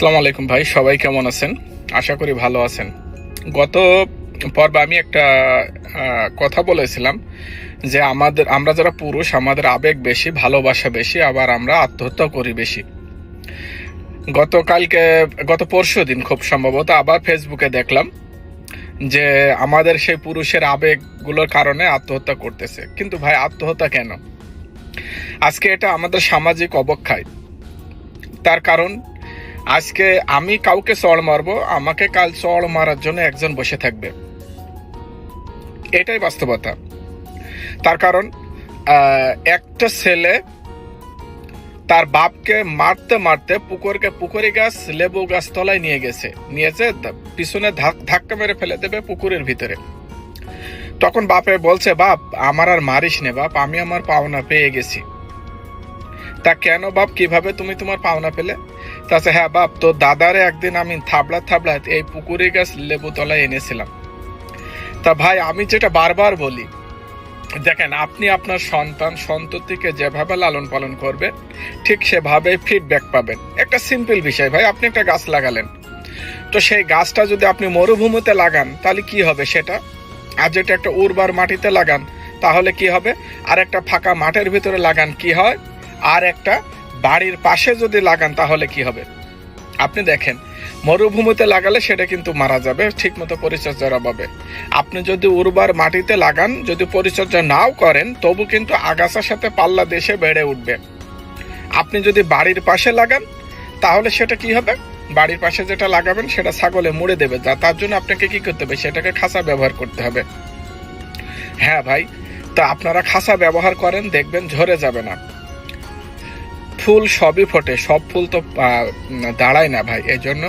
আসসালামু আলাইকুম ভাই, সবাই কেমন আছেন? আশা করি ভালো আছেন। গত পর্বে আমি একটা কথা বলেছিলাম যে আমাদের, আমরা যারা পুরুষ, আমাদের আবেগ বেশি, ভালোবাসা বেশি, আবার আমরা আত্মহত্যা করি বেশি। গতকালকে, গত পরশু দিন খুব সম্ভবত আবার ফেসবুকে দেখলাম যে আমাদের সেই পুরুষের আবেগগুলোর কারণে আত্মহত্যা করতেছে। কিন্তু ভাই, আত্মহত্যা কেন? আজকে এটা আমাদের সামাজিক অবক্ষয়। তার কারণ আজকে আমি কাউকে চড় মারবো, আমাকে কাল চড় মারার জন্য একজন বসে থাকবে। এটাই বাস্তবতা। তার কারণ একটা ছেলে তার বাপকে মারতে মারতে পুকুরকে পুকুরি গাছ, লেবু গাছ তলায় নিয়ে গেছে। নিয়েছে পিছনে ধাক- ধাক্কা মেরে ফেলে দেবে পুকুরের ভিতরে। তখন বাপে বলছে, বাপ, আমার আর মারিস নে বাপ, আমি আমার পাওনা পেয়ে গেছি। তা কেন বাপ, কীভাবে তুমি তোমার পাওনা পেলে? তাছে হ্যাঁ বাপ, তো দাদারে একদিন আমি থাবলা থাবলা এই পুকুরে গাছ লেবু তলায় এনেছিলাম। তা ভাই, আমি যেটা বারবার বলি, দেখেন, আপনি আপনার সন্তান, সন্ততিকে যেভাবে লালন পালন করবেন ঠিক সেভাবে ফিডব্যাক পাবেন। একটা সিম্পল বিষয় ভাই, আপনি একটা গাছ লাগালেন। তো সেই গাছটা যদি আপনি মরুভূমিতে লাগান, তাহলে কি হবে সেটা? আর যেটা একটা উর্বর মাটিতে লাগান, তাহলে কি হবে? আর একটা ফাঁকা মাঠের ভিতরে লাগান, কি হয়? আর একটা বাড়ির পাশে যদি লাগান, তাহলে কি হবে? আপনি দেখেন, মরুভূমিতে লাগালে সেটা কিন্তু মারা যাবে, ঠিকমতো পরিচর্যার অভাবে। আপনি যদি উর্বর মাটিতে লাগান, যদি পরিচর্যা নাও করেন, তবু কিন্তু আগাছার সাথে পাল্লা দেশে বেড়ে উঠবে। আপনি যদি বাড়ির পাশে লাগান, তাহলে সেটা কি হবে? বাড়ির পাশে যেটা লাগাবেন, সেটা ছাগলে মুড়ে দেবে, যা তার জন্য আপনাকে কি করতে হবে? সেটাকে খাঁচা ব্যবহার করতে হবে। হ্যাঁ ভাই, তা আপনারা খাঁচা ব্যবহার করেন, দেখবেন ঝরে যাবে না। ফুল সবই ফোটে, সব ফুল তো দাঁড়ায় না ভাই এই জন্য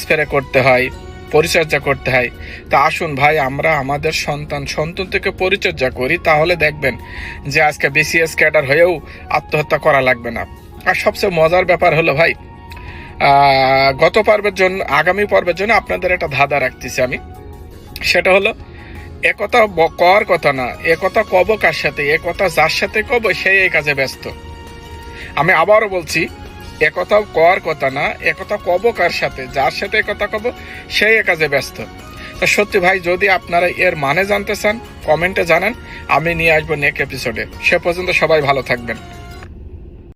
স্প্রে করতে হয়, পরিচর্যা করতে হয়। তা আসুন ভাই, আমরা আমাদের সন্তান সন্তান থেকে পরিচর্যা করি, তাহলে দেখবেন যে আজকে বিসিএস ক্যাডার হয়েও আত্মহত্যা করা লাগবে না। আর সবচেয়ে মজার ব্যাপার হলো ভাই গত পর্বের জন্য, আগামী পর্বের জন্য আপনাদের একটা ধাঁধা রাখতেছি আমি। সেটা হলো, একথা কর কথা না, একথা কব কার সাথে, একথা যার সাথে কব সেই এই কাজে ব্যস্ত। আমি আবারও বলছি একথাও কওয়ার কথা না একথা কব কার সাথে, যার সাথে একথা কব সেই একাজে কাজে ব্যস্ত। তো সত্যি ভাই, যদি আপনারা এর মানে জানতে চান, কমেন্টে জানান, আমি নিয়ে আসব নেক্সট এপিসোডে সে পর্যন্ত সবাই ভালো থাকবেন।